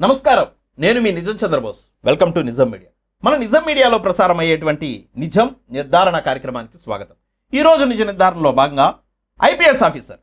నమస్కారం. నేను మీ Nijam Chandrabose. Welcome to Nijam media. మన నిజం మీడియాలో ప్రసారం అయ్యేటువంటి నిజం నిర్ధారణ కార్యక్రమానికి స్వాగతం. ఈ రోజు నిజ నిర్ధారణలో భాగంగా IPS officer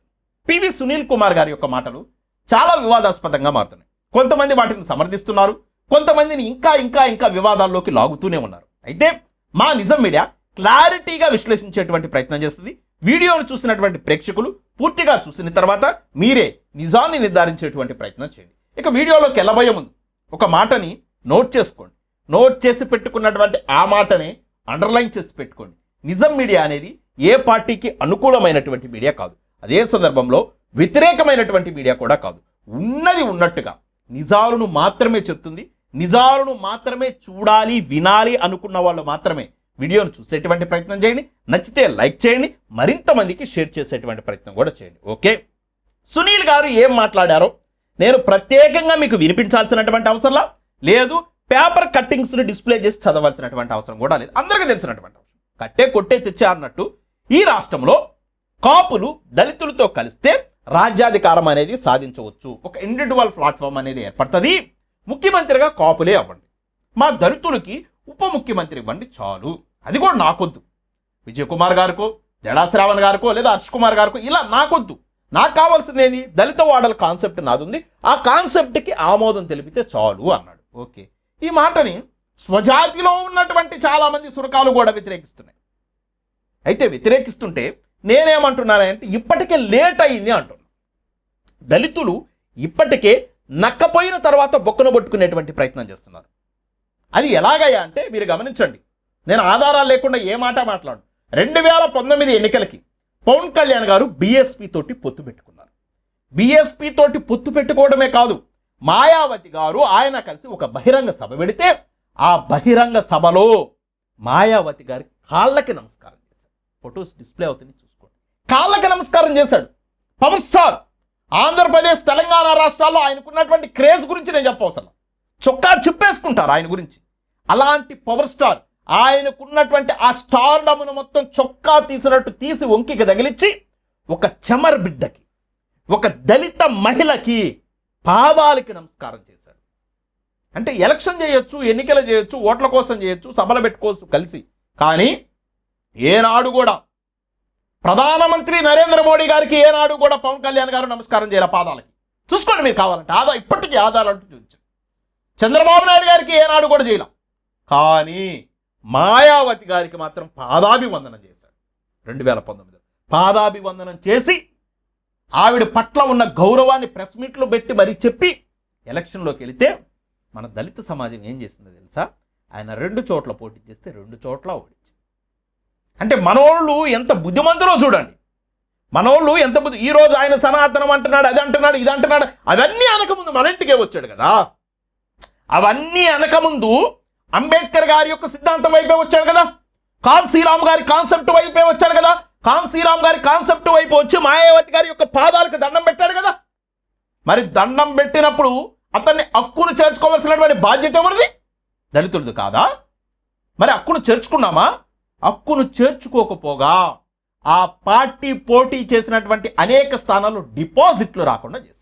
PV Sunil Kumar గారి యొక్క మాటలు చాలా వివాదాస్పదంగా మారుతున్నాయి. కొంతమంది వాటిని సమర్థిస్తున్నారు. కొంతమందిని ఇంకా ఇంకా ఇంకా వివాదాల్లోకి లాగుతూనే ఉన్నారు. అయితే మా నిజం మీడియా క్లారిటీగా విశ్లేషించేటువంటి ప్రయత్నం చేస్తుంది. వీడియోను చూసినటువంటి ప్రేక్షకులు పూర్తిగా చూసిన తర్వాత మీరే నిజాన్ని నిర్ధారించేటువంటి ప్రయత్నం చేయండి. ఇక వీడియోలోకి వెళ్ళబోయే ముందు ఒక మాటని నోట్ చేసుకోండి. నోట్ చేసి పెట్టుకున్నటువంటి ఆ మాటని అండర్లైన్ చేసి పెట్టుకోండి. నిజం మీడియా అనేది ఏ పార్టీకి అనుకూలమైనటువంటి మీడియా కాదు. అదే సందర్భంలో వ్యతిరేకమైనటువంటి మీడియా కూడా కాదు. ఉన్నది ఉన్నట్టుగా నిజాలను మాత్రమే చెప్తుంది. నిజాలను మాత్రమే చూడాలి వినాలి అనుకున్న వాళ్ళు మాత్రమే వీడియోను చూసేటువంటి ప్రయత్నం చేయండి. నచ్చితే లైక్ చేయండి. మరింత మందికి షేర్ చేసేటువంటి ప్రయత్నం కూడా చేయండి. ఓకే? సునీల్ గారు ఏం మాట్లాడారో నేను ప్రత్యేకంగా మీకు వినిపించాల్సినటువంటి అవసరంలా? లేదు పేపర్ కట్టింగ్స్ని డిస్ప్లే చేసి చదవాల్సినటువంటి అవసరం కూడా లేదు. అందరికీ తెలిసినటువంటి అవసరం. కట్టే కొట్టే తెచ్చే అన్నట్టు ఈ రాష్ట్రంలో కాపులు దళితులతో కలిస్తే రాజ్యాధికారం అనేది సాధించవచ్చు. ఒక ఇండివిజువల్ ప్లాట్ఫామ్ అనేది ఏర్పడుతుంది. ముఖ్యమంత్రిగా కాపులే అవ్వండి. మా దళితులకి ఉప ముఖ్యమంత్రి ఇవ్వండి చాలు. అది కూడా నాకొద్దు. విజయ్ కుమార్ గారికో జడాశ్రావణ్ గారికో లేదా హర్ష్ కుమార్ గారికో ఇలా నాకొద్దు. నాకు కావాల్సింది ఏంది? దళిత వాడల కాన్సెప్ట్ నాదుంది. ఆ కాన్సెప్ట్కి ఆమోదం తెలిపితే చాలు అన్నాడు. ఓకే. ఈ మాటని స్వజాతిలో ఉన్నటువంటి చాలామంది సురకాలు కూడా వ్యతిరేకిస్తున్నాయి. అయితే వ్యతిరేకిస్తుంటే నేనేమంటున్నానంటే ఇప్పటికే లేట్ అయింది అంటున్నా. దళితులు ఇప్పటికే నక్కపోయిన తర్వాత బొక్కను పట్టుకునేటువంటి ప్రయత్నం చేస్తున్నారు. అది ఎలాగయ్యా అంటే మీరు గమనించండి. నేను ఆధారాలు లేకుండా ఏ మాట మాట్లాడు రెండు వేల పంతొమ్మిది ఎన్నికలకి పవన్ కళ్యాణ్ గారు బీఎస్పీ తోటి పొత్తు పెట్టుకున్నారు. బీఎస్పీ తోటి పొత్తు పెట్టుకోవడమే కాదు మాయావతి గారు ఆయన కలిసి ఒక బహిరంగ సభ పెడితే ఆ బహిరంగ సభలో మాయావతి గారి కాళ్ళకి నమస్కారం చేశాడు. ఫొటోస్ డిస్ప్లే అవుతుంది చూసుకోండి. కాళ్ళకి నమస్కారం చేశాడు. పవర్ స్టార్ ఆంధ్రప్రదేశ్ తెలంగాణ రాష్ట్రాల్లో ఆయనకున్నటువంటి క్రేజ్ గురించి నేను చెప్పవసరం. చొక్కా చిప్పేసుకుంటారు ఆయన గురించి. అలాంటి పవర్ స్టార్ ఆయనకున్నటువంటి ఆ స్టార్డమును మొత్తం చొక్కా తీసినట్టు తీసి వంకికి తగిలిచ్చి ఒక చెమర్ బిడ్డకి ఒక దళిత మహిళకి పాదాలకి నమస్కారం చేశాడు. అంటే ఎలక్షన్ చేయొచ్చు ఎన్నికలు చేయొచ్చు ఓట్ల కోసం చేయొచ్చు సభలు పెట్టుకోవచ్చు కలిసి. కానీ ఏనాడు కూడా ప్రధానమంత్రి నరేంద్ర మోడీ గారికి ఏనాడు కూడా పవన్ కళ్యాణ్ గారు నమస్కారం చేయాలి పాదాలకి. చూసుకోండి మీరు కావాలంటే. ఆదా ఇప్పటికీ ఆధారాలు చూపించారు. చంద్రబాబు నాయుడు గారికి ఏనాడు కూడా చేయలేం. కానీ మాయావతి గారికి మాత్రం పాదాభివందనం చేశాడు. రెండు వేల పంతొమ్మిది పాదాభివందనం చేసి ఆవిడ పట్ల ఉన్న గౌరవాన్ని ప్రెస్ మీట్లో పెట్టి మరీ చెప్పి ఎలక్షన్లోకి వెళితే మన దళిత సమాజం ఏం చేసిందో తెలుసా? ఆయన రెండు చోట్ల పోటీ చేస్తే రెండు చోట్ల ఓడించింది. అంటే మనోళ్ళు ఎంత బుద్ధిమంతులో చూడండి. మనోళ్ళు ఎంత బుద్ధి ఈ రోజు ఆయన సనాతనం అంటున్నాడు అది అంటున్నాడు ఇది అంటున్నాడు అవన్నీ అనకముందు మన ఇంటికే వచ్చాడు కదా. అవన్నీ అనకముందు అంబేద్కర్ గారి యొక్క సిద్ధాంతం వైపే వచ్చాడు కదా. కాన్ శ్రీరామ్ గారి కాన్సెప్ట్ వైపే వచ్చాడు కదా. కాన్ శ్రీరామ్ గారి కాన్సెప్ట్ వైపు వచ్చి మాయావతి గారి యొక్క పాదాలకు దండం పెట్టాడు కదా. మరి దండం పెట్టినప్పుడు అతన్ని హక్కును చేర్చుకోవాల్సినటువంటి బాధ్యత ఎవరిది? దళితుడిది కాదా? మరి హక్కును చేర్చుకున్నామా? హక్కును చేర్చుకోకపోగా ఆ పార్టీ పోటీ చేసినటువంటి అనేక స్థానాల్లో డిపాజిట్లు రాకుండా చేశారు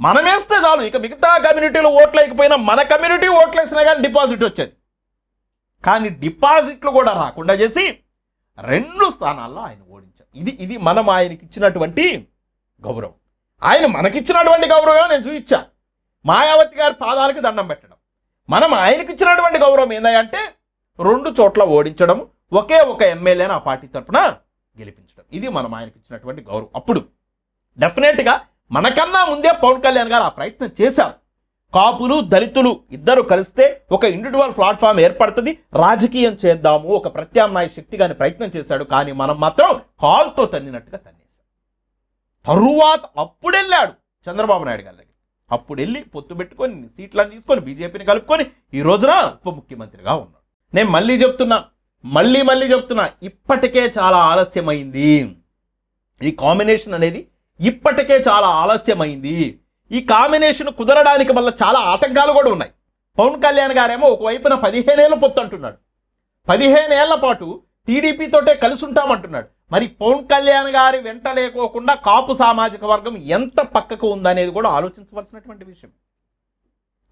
మనమేస్తే చాలు. ఇక మిగతా కమ్యూనిటీలో ఓట్లు మన కమ్యూనిటీ ఓట్లు వేసినా కానీ డిపాజిట్ వచ్చేది. కానీ డిపాజిట్లు కూడా రాకుండా చేసి రెండు స్థానాల్లో ఆయన ఓడించారు. ఇది ఇది మనం ఆయనకి ఇచ్చినటువంటి గౌరవం. ఆయన మనకిచ్చినటువంటి గౌరవం నేను చూపించా. మాయావతి గారి పాదాలకి దండం పెట్టడం. మనం ఆయనకి ఇచ్చినటువంటి గౌరవం ఏందంటే రెండు చోట్ల ఓడించడం ఒకే ఒక ఎమ్మెల్యేని ఆ పార్టీ తరపున గెలిపించడం. ఇది మనం ఆయనకి ఇచ్చినటువంటి గౌరవం. అప్పుడు డెఫినెట్గా మనకన్నా ముందే పవన్ కళ్యాణ్ గారు ఆ ప్రయత్నం చేశారు. కాపులు దళితులు ఇద్దరు కలిస్తే ఒక ఇండివిజువల్ ప్లాట్ఫామ్ ఏర్పడుతుంది. రాజకీయం చేద్దాము ఒక ప్రత్యామ్నాయ శక్తి కానీ ప్రయత్నం చేశాడు. కానీ మనం మాత్రం కాల్తో తన్నినట్టుగా తన్నేశాం. తరువాత అప్పుడెళ్ళాడు చంద్రబాబు నాయుడు గారి దగ్గర అప్పుడు వెళ్ళి పొత్తు పెట్టుకొని సీట్లను తీసుకొని బీజేపీని కలుపుకొని ఈ రోజున ఉప ముఖ్యమంత్రిగా ఉన్నాడు. నేను మళ్ళీ చెప్తున్నా మళ్ళీ మళ్ళీ చెప్తున్నా ఇప్పటికే చాలా ఆలస్యమైంది. ఈ కాంబినేషన్ అనేది ఇప్పటికే చాలా ఆలస్యమైంది. ఈ కాంబినేషన్ కుదరడానికి వల్ల చాలా ఆటంకాలు కూడా ఉన్నాయి. పవన్ కళ్యాణ్ గారేమో ఒకవైపున పదిహేనేళ్ళ పొత్తు అంటున్నాడు. పదిహేనేళ్ళ పాటు టీడీపీతోటే కలిసి ఉంటామంటున్నాడు మరి పవన్ కళ్యాణ్ గారి వెంట లేకోకుండా కాపు సామాజిక వర్గం ఎంత పక్కకు ఉందనేది కూడా ఆలోచించవలసినటువంటి విషయం.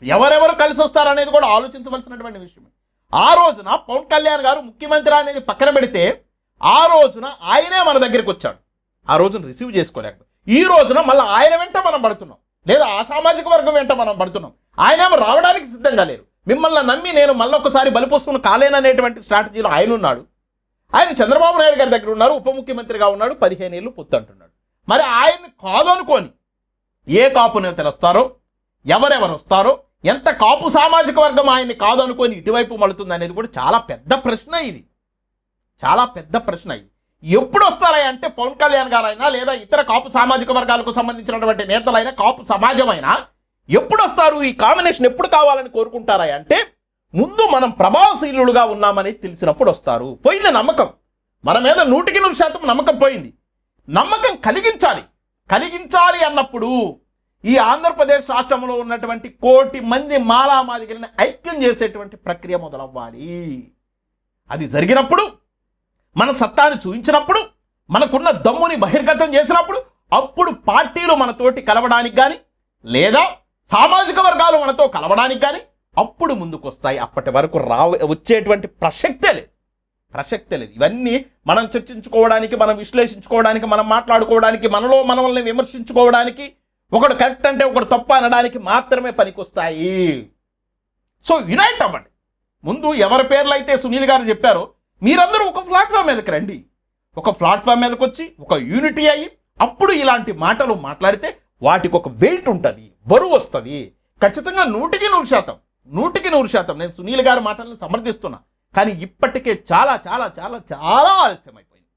ఎవరెవరు కలిసి వస్తారనేది కూడా ఆలోచించవలసినటువంటి విషయం. ఆ రోజున పవన్ కళ్యాణ్ గారు ముఖ్యమంత్రి అనేది పక్కన పెడితే ఆ రోజున ఆయనే మన దగ్గరికి వచ్చాడు. ఆ రోజున రిసీవ్ చేసుకోలేకపోతే ఈ రోజున మళ్ళీ ఆయన వెంట మనం పడుతున్నాం. లేదా ఆ సామాజిక వర్గం వెంట మనం పడుతున్నాం. ఆయనేమో రావడానికి సిద్ధంగా లేరు. మిమ్మల్ని నమ్మి నేను మళ్ళొకసారి బలిపోసుకుని కాలేననేటువంటి స్ట్రాటజీలో ఆయన ఉన్నాడు. ఆయన చంద్రబాబు నాయుడు గారి దగ్గర ఉన్నారు ఉప ముఖ్యమంత్రిగా ఉన్నాడు పదిహేను ఏళ్ళు పొత్తు అంటున్నాడు. మరి ఆయన్ని కాదనుకొని ఏ కాపు నేతలు వస్తారో ఎవరెవరు వస్తారో ఎంత కాపు సామాజిక వర్గం ఆయన్ని కాదనుకొని ఇటువైపు మలుతుంది అనేది కూడా చాలా పెద్ద ప్రశ్న ఇది. చాలా పెద్ద ప్రశ్న ఇది. ఎప్పుడు వస్తారా అంటే పవన్ కళ్యాణ్ గారైనా లేదా ఇతర కాపు సామాజిక వర్గాలకు సంబంధించినటువంటి నేతలైనా కాపు సమాజమైనా ఎప్పుడు వస్తారు ఈ కాంబినేషన్ ఎప్పుడు కావాలని కోరుకుంటారా అంటే ముందు మనం ప్రభావశీలుగా ఉన్నామని తెలిసినప్పుడు వస్తారు పోయింది నమ్మకం. మన మీద నూటికి నూరు శాతం నమ్మకం పోయింది. నమ్మకం కలిగించాలి. కలిగించాలి అన్నప్పుడు ఈ ఆంధ్రప్రదేశ్ రాష్ట్రంలో ఉన్నటువంటి కోటి మంది మాలామాదిగల్ని ఐక్యం చేసేటువంటి ప్రక్రియ మొదలవ్వాలి. అది జరిగినప్పుడు మన సత్తాను చూపించినప్పుడు మనకున్న దమ్ముని బహిర్గతం చేసినప్పుడు అప్పుడు పార్టీలు మనతోటి కలవడానికి కానీ లేదా సామాజిక వర్గాలు మనతో కలవడానికి కానీ అప్పుడు ముందుకు వస్తాయి అప్పటి వరకు రా వచ్చేటువంటి ప్రసక్తే లేదు. ప్రసక్తే లేదు. ఇవన్నీ మనం చర్చించుకోవడానికి మనం విశ్లేషించుకోవడానికి మనం మాట్లాడుకోవడానికి మనలో మనల్ని విమర్శించుకోవడానికి ఒకడు కరెక్ట్ అంటే ఒకడు తప్పు అనడానికి మాత్రమే పనికొస్తాయి. సో యునైట్ అవ్వండి. ముందు ఎవరి పేర్లు అయితే సునీల్ గారు చెప్పారో మీరందరూ ఒక ప్లాట్ఫామ్ మీదకి రండి. ఒక ప్లాట్ఫామ్ మీదకి వచ్చి ఒక యూనిటీ అయ్యి అప్పుడు ఇలాంటి మాటలు మాట్లాడితే వాటికి ఒక వెయిట్ ఉంటుంది బరువు వస్తుంది. ఖచ్చితంగా నూటికి నూరు శాతం నూటికి నూరు శాతం. నేను సునీల్ గారి మాటలను సమర్థిస్తున్నా. కానీ ఇప్పటికే చాలా చాలా చాలా చాలా ఆలస్యమైపోయింది.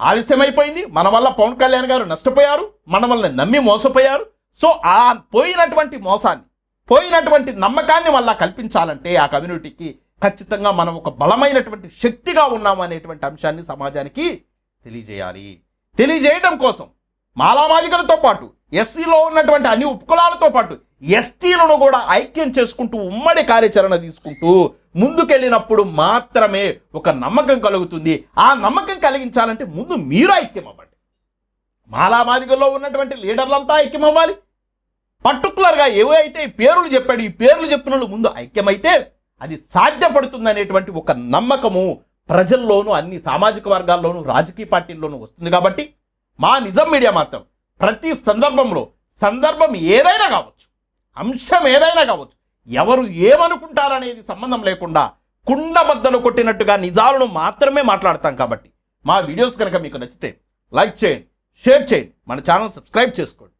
ఆలస్యమైపోయింది. మన వల్ల పవన్ కళ్యాణ్ గారు నష్టపోయారు. మన వల్ల నమ్మి మోసపోయారు. సో ఆ పోయినటువంటి మోసాన్ని పోయినటువంటి నమ్మకాన్ని మళ్ళా కల్పించాలంటే ఆ కమ్యూనిటీకి ఖచ్చితంగా మనం ఒక బలమైనటువంటి శక్తిగా ఉన్నామనేటువంటి అంశాన్ని సమాజానికి తెలియజేయాలి. తెలియజేయడం కోసం మాలామాజికలతో పాటు ఎస్సీలో ఉన్నటువంటి అన్ని ఉపకులాలతో పాటు ఎస్టీలను కూడా ఐక్యం చేసుకుంటూ ఉమ్మడి కార్యాచరణ తీసుకుంటూ ముందుకెళ్ళినప్పుడు మాత్రమే ఒక నమ్మకం కలుగుతుంది. ఆ నమ్మకం కలిగించాలంటే ముందు మీరు ఐక్యం అవ్వండి మాలామాదిగల్లో ఉన్నటువంటి లీడర్లంతా ఐక్యం అవ్వాలి పర్టికులర్గా ఏవైతే పేర్లు చెప్పాడు ఈ పేర్లు చెప్పిన ముందు ఐక్యమైతే అది సాధ్యపడుతుందనేటువంటి ఒక నమ్మకము ప్రజల్లోనూ అన్ని సామాజిక వర్గాల్లోనూ రాజకీయ పార్టీల్లోనూ వస్తుంది కాబట్టి మా నిజం మీడియా మాత్రం ప్రతి సందర్భంలో సందర్భం ఏదైనా కావచ్చు అంశం ఏదైనా కావచ్చు ఎవరు ఏమనుకుంటారనేది సంబంధం లేకుండా కుండబద్దలు కొట్టినట్టుగా నిజాలను మాత్రమే మాట్లాడతాం కాబట్టి మా వీడియోస్ కనుక మీకు నచ్చితే లైక్ చేయండి షేర్ చేయండి మన ఛానల్ సబ్స్క్రైబ్ చేసుకోండి.